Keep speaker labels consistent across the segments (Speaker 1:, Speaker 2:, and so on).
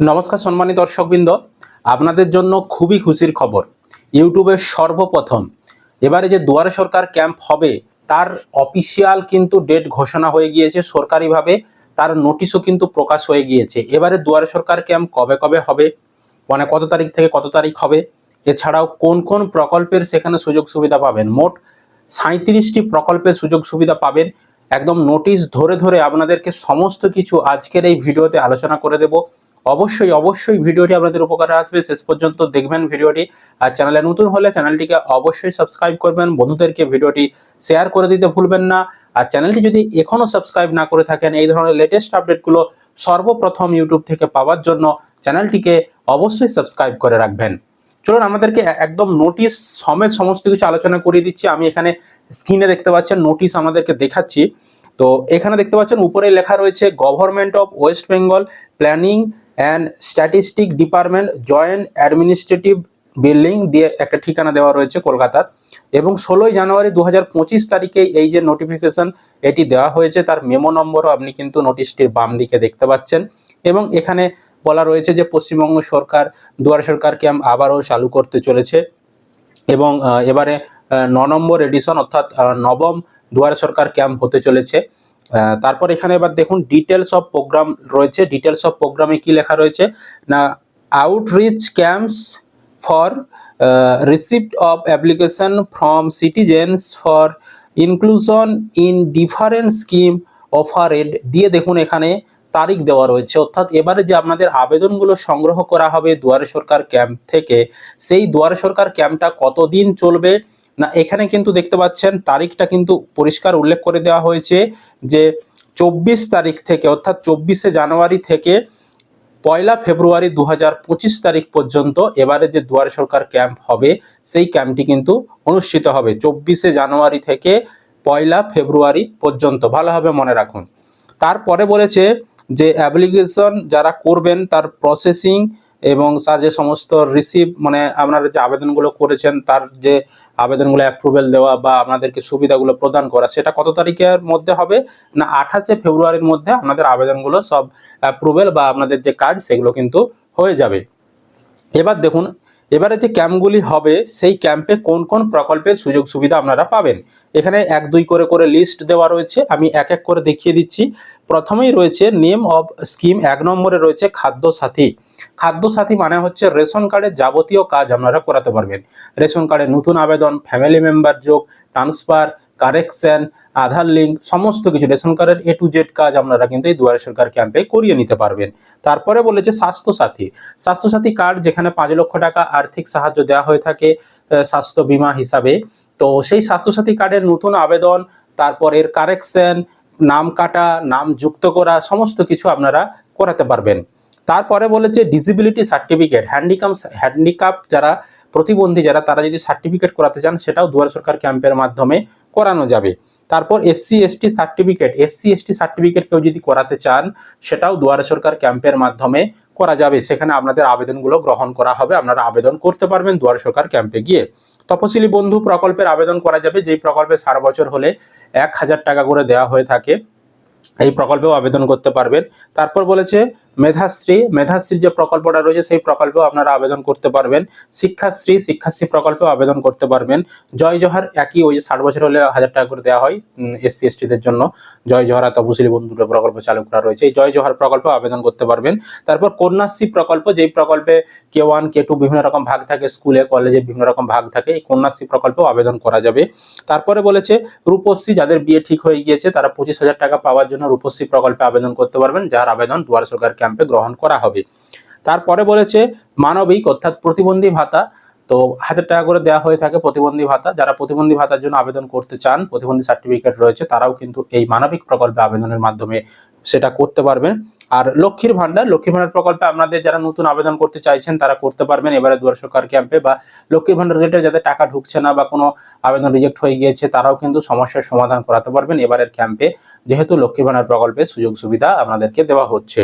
Speaker 1: নমস্কার সম্মানিত দর্শকবৃন্দ। আপনাদের জন্য খুবই খুশির খবর। ইউটিউবে সর্বপ্রথম এবারে যে দুয়ারে সরকার ক্যাম্প হবে, তার অফিসিয়াল কিন্তু ডেট ঘোষণা হয়ে গিয়েছে সরকারিভাবে। তার নোটিশও কিন্তু প্রকাশ হয়ে গিয়েছে। এবারে দুয়ারে সরকার ক্যাম্প কবে কবে হবে মানে কত তারিখ থেকে কত তারিখ হবে, এছাড়াও কোন কোন প্রকল্পের সেখানে সুযোগ সুবিধা পাবেন? মোট সাঁত্রিশটি প্রকল্পের সুযোগ সুবিধা পাবেন। একদম নোটিশ ধরে ধরে আপনাদেরকে সমস্ত কিছু আজকের এই ভিডিওতে আলোচনা করে দেব। অবশ্যই অবশ্যই ভিডিওটি আপনাদের উপকারে আসবে। শেষ পর্যন্ত দেখবেন ভিডিওটি। আর চ্যানেলে নতুন হলে চ্যানেলটিকে অবশ্যই সাবস্ক্রাইব করবেন। বন্ধুদেরকে ভিডিওটি শেয়ার করে দিতে ভুলবেন না। আর চ্যানেলটি যদি এখনও সাবস্ক্রাইব না করে থাকেন, এই ধরনের লেটেস্ট আপডেটগুলো সর্বপ্রথম ইউটিউব থেকে পাওয়ার জন্য চ্যানেলটিকে অবশ্যই সাবস্ক্রাইব করে রাখবেন। চলুন, আমাদেরকে একদম নোটিশ সমেত সমস্ত কিছু আলোচনা করিয়ে দিচ্ছি। আমি এখানে স্ক্রিনে দেখতে পাচ্ছেন নোটিশ আমাদেরকে দেখাচ্ছি। তো এখানে দেখতে পাচ্ছেন, উপরে লেখা রয়েছে government of West Bengal planning and statistic department joint administrative building দিয়ে একটা ঠিকানা দেওয়া রয়েছে কলকাতার। এবং ষোলোই জানুয়ারি দু হাজার পঁচিশ তারিখে এই যে নোটিফিকেশন এটি দেওয়া হয়েছে, তার মেমো নম্বরও আপনি কিন্তু নোটিশটির বাম দিকে দেখতে পাচ্ছেন। এবং এখানে বলা রয়েছে যে পশ্চিমবঙ্গ সরকার, দুয়ার সরকার ক্যাম্প আবারও চালু করতে চলেছে। এবং এবারে ন নম্বর এডিশন অর্থাৎ নবম দুয়ার সরকার ক্যাম্প হতে চলেছে। তারপর এখানে এবার দেখুন ডিটেলস অফ প্রোগ্রাম রয়েছে। ডিটেলস অফ প্রোগ্রামে কি লেখা রয়েছে? না outreach camps for receipt of application from citizens for inclusion in different scheme offered দিয়ে দেখুন এখানে তারিখ দেওয়া রয়েছে। অর্থাৎ এবারে যে আপনাদের আবেদনগুলো সংগ্রহ করা হবে দুয়ারে সরকার ক্যাম্প থেকে, সেই দুয়ারে সরকার ক্যাম্পটা কতদিন চলবে না, এখানে কিন্তু দেখতে পাচ্ছেন তারিখটা কিন্তু পরিষ্কার উল্লেখ করে দেওয়া হয়েছে যে চব্বিশ তারিখ থেকে, অর্থাৎ চব্বিশে জানুয়ারি থেকে পয়লা ফেব্রুয়ারি দু তারিখ পর্যন্ত এবারে যে দুয়ারে সরকার ক্যাম্প হবে, সেই ক্যাম্পটি কিন্তু অনুষ্ঠিত হবে চব্বিশে জানুয়ারি থেকে পয়লা ফেব্রুয়ারি পর্যন্ত। ভালোভাবে মনে রাখুন। তারপরে বলেছে যে অ্যাপ্লিকেশন যারা করবেন তার প্রসেসিং এবং তার যে সমস্ত রিসিভ মানে আপনারা যে আবেদনগুলো করেছেন, তার যে আবেদনগুলো অ্যাপ্রুভেল দেওয়া বা আপনাদেরকে সুবিধাগুলো প্রদান করা, সেটা কত তারিখের মধ্যে হবে না আঠাশে ফেব্রুয়ারির মধ্যে আপনাদের আবেদনগুলো সব অ্যাপ্রুভেল বা আপনাদের যে কাজ সেগুলো কিন্তু হয়ে যাবে। এবার দেখুন, এবারে যে ক্যাম্পগুলি হবে, সেই ক্যাম্পে কোন কোন প্রকল্পের সুযোগ সুবিধা আপনারা পাবেন? এখানে এক, দুই করে করে লিস্ট দেওয়া রয়েছে, আমি এক এক করে দেখিয়ে দিচ্ছি। প্রথমেই রয়েছে নেম অফ স্কিম এক নম্বরে রয়েছে খাদ্য সাথী খাদ্য সাথী মানে হচ্ছে রেশন কার্ডের যাবতীয় কাজ আপনারা করাতে পারবেন। রেশন কার্ডের নতুন আবেদন ফ্যামিলি মেম্বার যোগ ট্রান্সফার কারেকশন আধার লিঙ্ক সমস্ত কিছু রেশন কার্ডের এ টু জেড কাজ আপনারা কিন্তু এই দুয়ারে সরকার ক্যাম্পে করিয়ে নিতে পারবেন। তারপরে বলেছে স্বাস্থ্যসাথী স্বাস্থ্যসাথী কার্ড যেখানে পাঁচ লক্ষ টাকা আর্থিক সাহায্য দেওয়া হয়ে থাকে স্বাস্থ্য বীমা হিসাবে। তো সেই স্বাস্থ্যসাথী কার্ডের নতুন আবেদন, তারপর এর কারেকশন নাম কাটা, নাম যুক্ত করা, সমস্ত কিছু আপনারা করাতে পারবেন। তারপরে বলেছে ডিসিবিলিটি সার্টিফিকেট হ্যান্ডিকাম হ্যান্ডিক্যাপ যারা প্রতিবন্ধী, যারা তারা যদি সার্টিফিকেট করাতে চান, সেটাও দুয়ার সরকার ক্যাম্পের মাধ্যমে করানো যাবে। তারপর SC ST certificate SC ST certificate কেউ যদি করাতে চান, সেটাও দুয়ারে সরকার ক্যাম্পের মাধ্যমে করা যাবে। সেখানে আপনাদের আবেদনগুলো গ্রহণ করা হবে, আপনারা আবেদন করতে পারবেন দুয়ারে সরকার ক্যাম্পে গিয়ে। তপশিলি বন্ধু প্রকল্পের আবেদন করা যাবে, যেই প্রকল্পে সারা বছর হলে এক হাজার টাকা করে দেওয়া হয়ে থাকে, এই প্রকল্পেও আবেদন করতে পারবেন। তারপর বলেছে মেধাশ্রী মেধাশ্রী যে প্রকল্পটা রয়েছে, সেই প্রকল্পেও আপনারা আবেদন করতে পারবেন। শিক্ষাশ্রী শিক্ষাশ্রী প্রকল্পেও আবেদন করতে পারবেন। জয় জহার, একই ওই যে ষাট বছর হলে হাজার টাকা করে দেওয়া হয় এসসি, এসটিদের জন্য। জয় জহার বন্ধু দুটো প্রকল্প চালু করা রয়েছে। এই জয় জহার প্রকল্পে আবেদন করতে পারবেন। তারপর কন্যাশ্রী প্রকল্প, যেই প্রকল্পে কে ওয়ান, কে টু বিভিন্ন রকম ভাগ থাকে, স্কুলে, কলেজে বিভিন্ন রকম ভাগ থাকে, এই কন্যাশ্রী প্রকল্পেও আবেদন করা যাবে। তারপরে বলেছে রূপশ্রী, যাদের বিয়ে ঠিক হয়ে গিয়েছে, তারা পঁচিশ হাজার টাকা পাওয়ার জন্য রূপশ্রী প্রকল্পে আবেদন করতে পারবেন। যার আবেদন দুয়ার সরকার ক্যাম্পে গ্রহণ করা হবে। তারপরে বলেছে, মানবিক, অর্থাৎ প্রতিবন্ধী ভাতা। তো হাজার টাকা করে দেওয়া হয়ে থাকে প্রতিবন্ধী ভাতা। যারা প্রতিবন্ধী ভাতার জন্য আবেদন করতে চান, প্রতিবন্ধী সার্টিফিকেট রয়েছে, তারাও কিন্তু এই মানবিক প্রকল্পে আবেদনের মাধ্যমে সেটা করতে পারবেন। আর লক্ষ্মীর ভান্ডার লক্ষ্মীর ভান্ডার প্রকল্পে আপনাদের যারা নতুন আবেদন করতে চাইছেন, তারা করতে পারবেন। এবারে দুয়ার সরকার ক্যাম্পে বা লক্ষ্মীর ভান্ডার রেটে যাদের টাকা ঢুকছে না বা কোনো আবেদন রিজেক্ট হয়ে গিয়েছে, তারাও কিন্তু সমস্যার সমাধান করাতে পারবেন। এবারের ক্যাম্পে যেহেতু লক্ষ্মী ভান্ডার প্রকল্পে সুযোগ সুবিধা আপনাদেরকে দেওয়া হচ্ছে।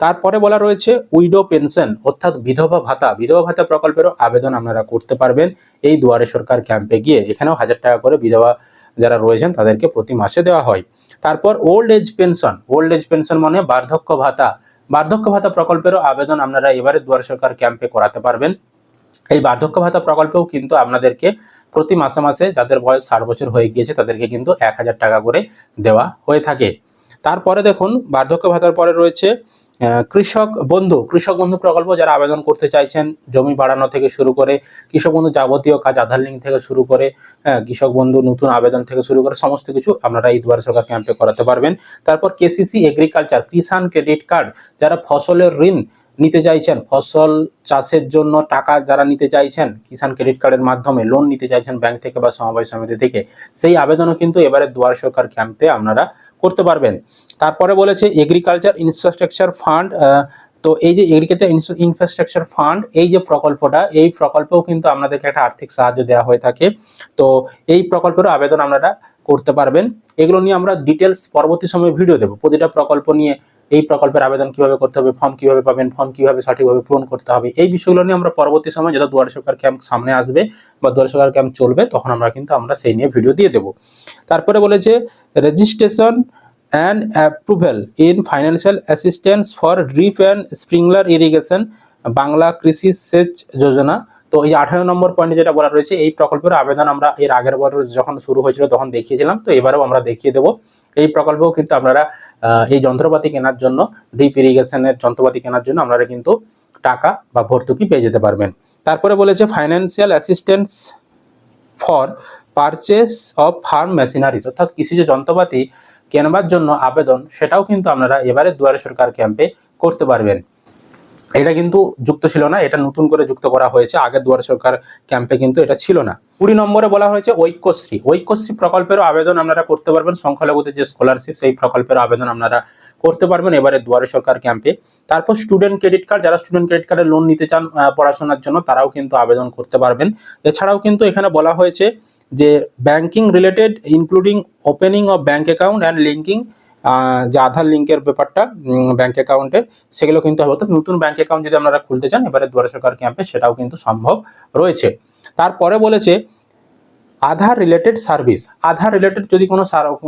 Speaker 1: তারপরে বলা রয়েছে উইডো পেনশন, অর্থাৎ বিধবা ভাতা। বিধবা ভাতা প্রকল্পেরও আবেদন আপনারা করতে পারবেন এই দুয়ারে সরকার ক্যাম্পে গিয়ে। এখানেও হাজার টাকা করে বিধবা যারা রয়েছেন তাদেরকে প্রতি মাসে দেওয়া হয়। তারপর old age pension, old age pension মানে বার্ধক্য ভাতা। বার্ধক্য ভাতা প্রকল্পেরও আবেদন আপনারা এবারে দুয়ারে সরকার ক্যাম্পে করাতে পারবেন। এই বার্ধক্য ভাতা প্রকল্পেও কিন্তু আপনাদেরকে প্রতি মাসে মাসে যাদের বয়স ষাট বছর হয়ে গিয়েছে তাদেরকে কিন্তু এক হাজার টাকা করে দেওয়া হয়ে থাকে। তারপরে দেখুন, বার্ধক্য ভাতার পরে রয়েছে কৃষক বন্ধু কৃষক বন্ধু প্রকল্প যারা আবেদন করতে চাইছেন জমি বাড়ানো থেকে শুরু করে কৃষক বন্ধু যাবতীয় কাজ আধার লিঙ্ক থেকে শুরু করে হ্যাঁ, কৃষক বন্ধু নতুন আবেদন থেকে শুরু করে সমস্ত কিছু আপনারা এই দুয়ারে সরকার ক্যাম্পে করাতে পারবেন। তারপর KCC agriculture Kisan credit card যারা ফসলের ঋণ নিতে চাইছেন ফসল চাষের জন্য টাকা যারা নিতে চাইছেন কিষান ক্রেডিট কার্ডের মাধ্যমে লোন নিতে চাইছেন ব্যাংক থেকে বা সমবায় সমিতি থেকে সেই আবেদনও কিন্তু এবারে দুয়ার সরকার ক্যাম্পে আপনারা করতে পারবেন। তারপরে বলেছে এগ্রিকালচার ইনফ্রাস্ট্রাকচার ফান্ড তো এই যে এগ্রিকালচার ইনফ্রাস্ট্রাকচার ফান্ড এই যে প্রকল্পটা, এই প্রকল্পেও কিন্তু আপনাদেরকে একটা আর্থিক সাহায্য দেওয়া হয়ে থাকে। তো এই প্রকল্পের আবেদন আপনারা করতে পারবেন। এগুলো নিয়ে আমরা ডিটেলস পরবর্তী সময়ে ভিডিও দেবো। প্রতিটা প্রকল্প নিয়ে এই প্রকল্পের আবেদন কীভাবে করতে হবে ফর্ম কীভাবে পাবেন ফর্ম কীভাবে সঠিকভাবে পূরণ করতে হবে, এই বিষয়গুলো নিয়ে আমরা পরবর্তী সময় যত দুয়ারে সরকার ক্যাম্প সামনে আসবে বা দুয়ারে সরকার ক্যাম্প চলবে, তখন আমরা কিন্তু আমরা সেই নিয়ে ভিডিও দিয়ে দেবো। তারপরে বলেছে registration and approval in financial assistance for drip and sprinkler irrigation Bangla Krishi Sech Yojana. তো এই আঠারো নম্বর পয়েন্টে যেটা বলা রয়েছে, এই প্রকল্পের আবেদন আমরা এর আগের বার যখন শুরু হয়েছিল তখন দেখিয়েছিলাম, তো এবারেও আমরা দেখিয়ে দেবো। এই প্রকল্পেও কিন্তু আপনারা এই যন্ত্রপাতি কেনার জন্য ড্রিপ ইরিগেশনের যন্ত্রপাতি কেনার জন্য আপনারা কিন্তু টাকা বা ভর্তুকি পেয়ে যেতে পারবেন। তারপরে বলেছে financial assistance for purchase of farm machineries অর্থাৎ কৃষিজ যন্ত্রপাতি কেনবার জন্য আবেদন, সেটাও কিন্তু আপনারা এবারে দুয়ারে সরকার ক্যাম্পে করতে পারবেন। এটা কিন্তু যুক্ত ছিল না, এটা নতুন করে যুক্ত করা হয়েছে। আগের দুয়ারে সরকার ক্যাম্পে কিন্তু এটা ছিল না। কুড়ি নম্বরে বলা হয়েছে ঐক্যশ্রী। ঐক্যশ্রী প্রকল্পেরও আবেদন আপনারা করতে পারবেন। সংখ্যালঘুদের যে স্কলারশিপ সেই প্রকল্পের আবেদন আপনারা করতে পারবেন এবারে দুয়ারে সরকার ক্যাম্পে তারপর স্টুডেন্ট ক্রেডিট কার্ড যারা স্টুডেন্ট ক্রেডিট কার্ডের লোন নিতে চান পড়াশোনার জন্য, তারাও কিন্তু আবেদন করতে পারবেন। এছাড়াও কিন্তু এখানে বলা হয়েছে যে banking related including opening of bank account and linking যে আধার লিঙ্কের ব্যাপারটা ব্যাংক অ্যাকাউন্টের সেগুলো কিন্তু হবে অর্থাৎ নতুন ব্যাংক অ্যাকাউন্ট যদি আপনারা খুলতে চান, এবারে দুয়ারে সরকার ক্যাম্পে সেটাও কিন্তু সম্ভব রয়েছে। তারপরে বলেছে, Aadhaar related service Aadhaar related যদি কোনো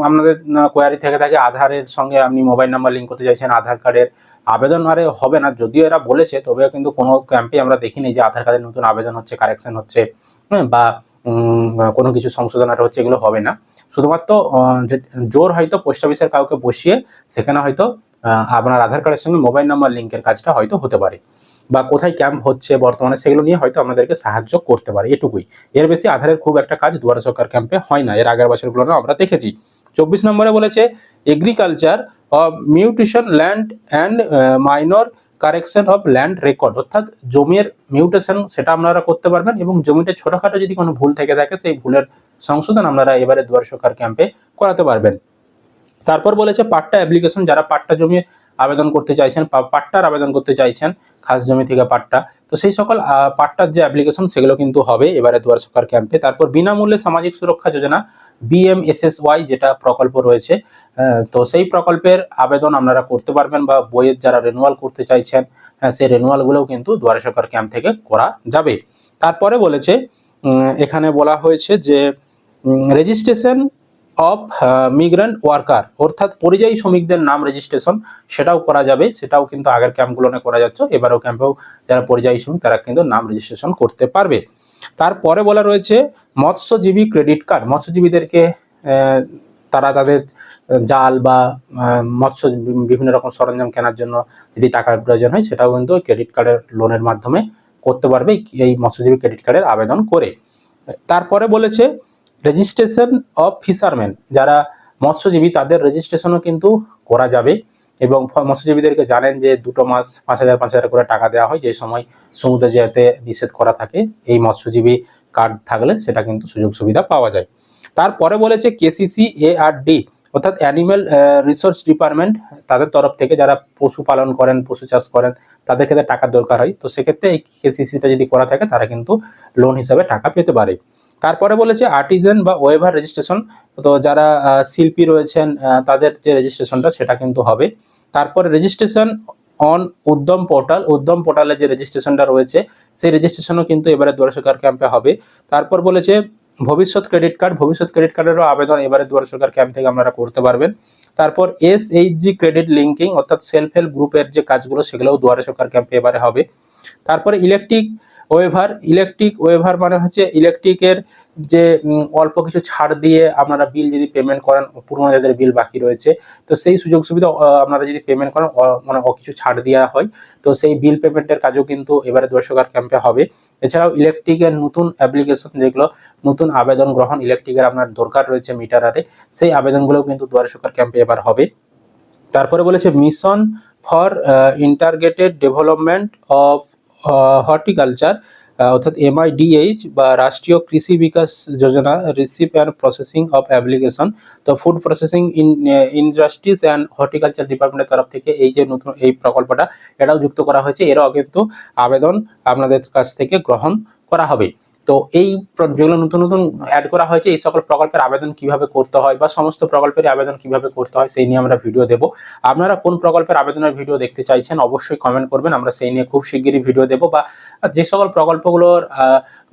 Speaker 1: আপনাদের কোয়ারি থেকে থাকে, আধারের সঙ্গে আপনি মোবাইল নাম্বার লিঙ্ক করতে চাইছেন, আধার কার্ডের আবেদন, আরে হবে না, যদিও এরা বলেছে, তবেও কিন্তু কোনো ক্যাম্পে আমরা দেখিনি যে আধার কার্ডের নতুন আবেদন হচ্ছে কারেকশন হচ্ছে বা কোনো কিছু সংশোধন আর হচ্ছে, এগুলো হবে না। শুধুমাত্র জোর হয়তো পোস্ট অফিসের কাউকে বসিয়ে সেখানে হয়তো আপনার আধার কার্ডের সঙ্গে মোবাইল নাম্বার লিঙ্কের কাজটা হয়তো হতে পারে বা কোথায় ক্যাম্প হচ্ছে, বর্তমানে সেগুলো নিয়ে হয়তো আমাদেরকে সাহায্য করতে পারে এটুকুই। এর বেশি আধারের খুব একটা কাজ দুয়ারে সরকার ক্যাম্পে হয় না। এর আগের বছরগুলো আমরা দেখেছি। চব্বিশ নম্বরে বলেছে agriculture of mutation land and minor correction of land record অর্থাৎ জমির মিউটেশন সেটা আপনারা করতে পারবেন এবং জমিতে ছোটখাটো যদি কোনো ভুল থেকে থাকে, সেই ভুলের সংশোধন আপনারা এবারে দুয়ারে সরকার ক্যাম্পে করাতে পারবেন। তারপর বলেছে পাট্টা অ্যাপ্লিকেশন যারা পাট্টা জমি আবেদন করতে চাইছেন পাট্টার আবেদন করতে চাইছেন, খাস জমি থেকে পাট্টা, তো সেই সকল পাট্টার যে অ্যাপ্লিকেশন সেগুলো কিন্তু হবে এবারে দুয়ার সরকার ক্যাম্পে তারপর বিনামূল্যে সামাজিক সুরক্ষা যোজনা বিএমএসএসওয়াই যেটা প্রকল্প রয়েছে তো সেই প্রকল্পের আবেদন আপনারা করতে পারবেন বা বইয়ের যারা রেনুয়াল করতে চাইছেন সেই রেনুয়ালগুলোও কিন্তু দুয়ারে সরকার ক্যাম্প থেকে করা যাবে। তারপরে বলেছে এখানে বলা হয়েছে যে রেজিস্ট্রেশন অফ মিগ্রেন্ট ওয়ার্কার অর্থাৎ পরিযায়ী শ্রমিকদের নাম রেজিস্ট্রেশন সেটাও করা যাবে, সেটাও কিন্তু আগের ক্যাম্পগুলোনে করা যাচ্ছে, এবারেও ক্যাম্পেও যারা পরিযায়ী শ্রমিক, তারা কিন্তু নাম রেজিস্ট্রেশন করতে পারবে। তারপরে বলা রয়েছে মৎস্যজীবী ক্রেডিট কার্ড। মৎস্যজীবীদেরকে তারা তাদের জাল বা মৎস্য বিভিন্ন রকম সরঞ্জাম কেনার জন্য যদি টাকার প্রয়োজন হয়, সেটাও কিন্তু ক্রেডিট কার্ডের লোনের মাধ্যমে করতে পারবে এই মৎস্যজীবী ক্রেডিট কার্ডের আবেদন করে। তারপরে বলেছে রেজিস্ট্রেশন অফ ফিশারম্যান যারা মৎস্যজীবী, তাদের রেজিস্ট্রেশনও কিন্তু করা যাবে। এবং মৎস্যজীবীদেরকে জানেন যে দুটো মাস পাঁচ হাজার পাঁচ হাজার করে টাকা দেওয়া হয় যে সময় সমুদ্রে যেতে নিষেধ করা থাকে, এই মৎস্যজীবী কার্ড থাকলে সেটা কিন্তু সুযোগ সুবিধা পাওয়া যায়। তারপরে বলেছে কেসিসি এ আর ডি অর্থাৎ অ্যানিম্যাল রিসোর্স ডিপার্টমেন্ট তাদের তরফ থেকে যারা পশু পালন করেন, পশু চাষ করেন, তাদের ক্ষেত্রে টাকার দরকার হয়। তো সেক্ষেত্রে এই কেসিসিটা যদি করা থাকে, তারা কিন্তু লোন হিসাবে টাকা পেতে পারে। তারপরে বলেছে আর্টিজেন বা ওয়েভার রেজিস্ট্রেশন তো যারা শিল্পী রয়েছেন তাদের যে রেজিস্ট্রেশনটা সেটা কিন্তু হবে। তারপরে রেজিস্ট্রেশন অন উদ্যম পোর্টাল উদ্যম পোর্টালে যে রেজিস্ট্রেশনটা রয়েছে, সেই রেজিস্ট্রেশনও কিন্তু এবারে দুয়ারে সরকার ক্যাম্পে হবে। তারপর বলেছে, Bhabishyat credit card Bhabishyat credit কার্ডেরও আবেদন এবারে দুয়ার সরকার ক্যাম্প থেকে আপনারা করতে পারবেন। তারপর এস জি ক্রেডিট লিঙ্কিং অর্থাৎ সেলফ হেল্প গ্রুপের যে কাজগুলো, সেগুলোও দুয়ারে সরকার ক্যাম্পে এবারে হবে। তারপরে ইলেকট্রিক ওয়েভার ইলেকট্রিক ওয়েভার মানে হচ্ছে ইলেকট্রিকের যে অল্প কিছু ছাড় দিয়ে আপনারা বিল যদি পেমেন্ট করেন, পুরোনো যাদের বিল বাকি রয়েছে, তো সেই সুযোগ সুবিধা আপনারা যদি পেমেন্ট করেন মানে কিছু ছাড় দেওয়া হয়, তো সেই বিল পেমেন্টের কাজও কিন্তু এবারে দুয়ারে সরকার ক্যাম্পে হবে। এছাড়াও ইলেকট্রিকের নতুন অ্যাপ্লিকেশন যেগুলো, নতুন আবেদন গ্রহণ ইলেকট্রিকের আপনার দরকার রয়েছে মিটারারে সেই আবেদনগুলোও কিন্তু দুয়ারে সরকার ক্যাম্পে এবার হবে। তারপরে বলেছে mission for integrated development of horticulture অর্থাৎ এমআইডিএইচ বা Rashtriya Krishi Vikas Yojana receipt and processing of application to food processing in industries and horticulture ডিপার্টমেন্টের তরফ থেকে এই যে নতুন, এই প্রকল্পটা, এটাও যুক্ত করা হয়েছে। এরাও কিন্তু আবেদন আপনাদের কাছ থেকে গ্রহণ করা হবে। তো এই যেগুলো নতুন নতুন অ্যাড করা হয়েছে, এই সকল প্রকল্পের আবেদন কীভাবে করতে হয় বা সমস্ত প্রকল্পের আবেদন কীভাবে করতে হয় সেই নিয়ে আমরা ভিডিও দেব। আপনারা কোন প্রকল্পের আবেদনের ভিডিও দেখতে চাইছেন অবশ্যই কমেন্ট করবেন, আমরা সেই নিয়ে খুব শিগগিরই ভিডিও দেব বা যে সকল প্রকল্পগুলোর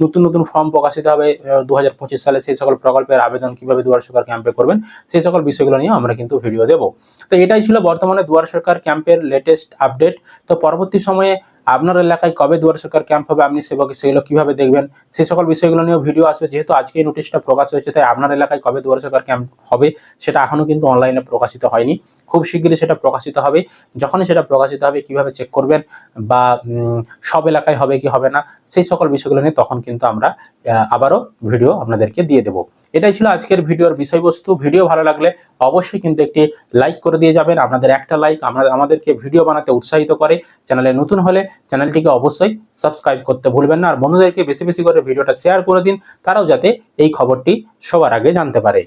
Speaker 1: নতুন নতুন ফর্ম প্রকাশিত হবে দু হাজার পঁচিশ সালে সেই সকল প্রকল্পের আবেদন কীভাবে দুয়ার সরকার ক্যাম্পে করবেন, সেই সকল বিষয়গুলো নিয়ে আমরা কিন্তু ভিডিও দেব। তো এটাই ছিল বর্তমানে দুয়ার সরকার ক্যাম্পের লেটেস্ট আপডেট তো পরবর্তী সময়ে আপনার এলাকায় কবে দুয়ার সরকার ক্যাম্প হবে, আপনি সেগুলো সেগুলো কীভাবে দেখবেন? সেই সকল বিষয়গুলো নিয়েও ভিডিও আসবে। যেহেতু আজকে এই নোটিশটা প্রকাশ হয়েছে, তাই আপনার এলাকায় কবে দুয়ার সরকার ক্যাম্প হবে, সেটা এখনও কিন্তু অনলাইনে প্রকাশিত হয়নি। খুব শীঘ্রই সেটা প্রকাশিত হবে। যখনই সেটা প্রকাশিত হবে, কীভাবে চেক করবেন বা সব এলাকায় হবে কি হবে না, সেই সকল বিষয়গুলো নিয়ে তখন কিন্তু আমরা আবারও ভিডিও আপনাদেরকে দিয়ে দেবো। এটাই ছিল আজকের ভিডিওর বিষয়বস্তু। ভিডিও ভালো লাগলে অবশ্যই কিন্তু একটি লাইক করে দিয়ে যাবেন। আপনাদের একটা লাইক আমরা, আমাদেরকে ভিডিও বানাতে উৎসাহিত করে। চ্যানেলে নতুন হলে চ্যানেলটিকে অবশ্যই সাবস্ক্রাইব করতে ভুলবেন না। আর বন্ধুদেরকে বেশি বেশি করে ভিডিওটা শেয়ার করে দিন। তারাও যাতে এই খবরটি সবার আগে জানতে পারে।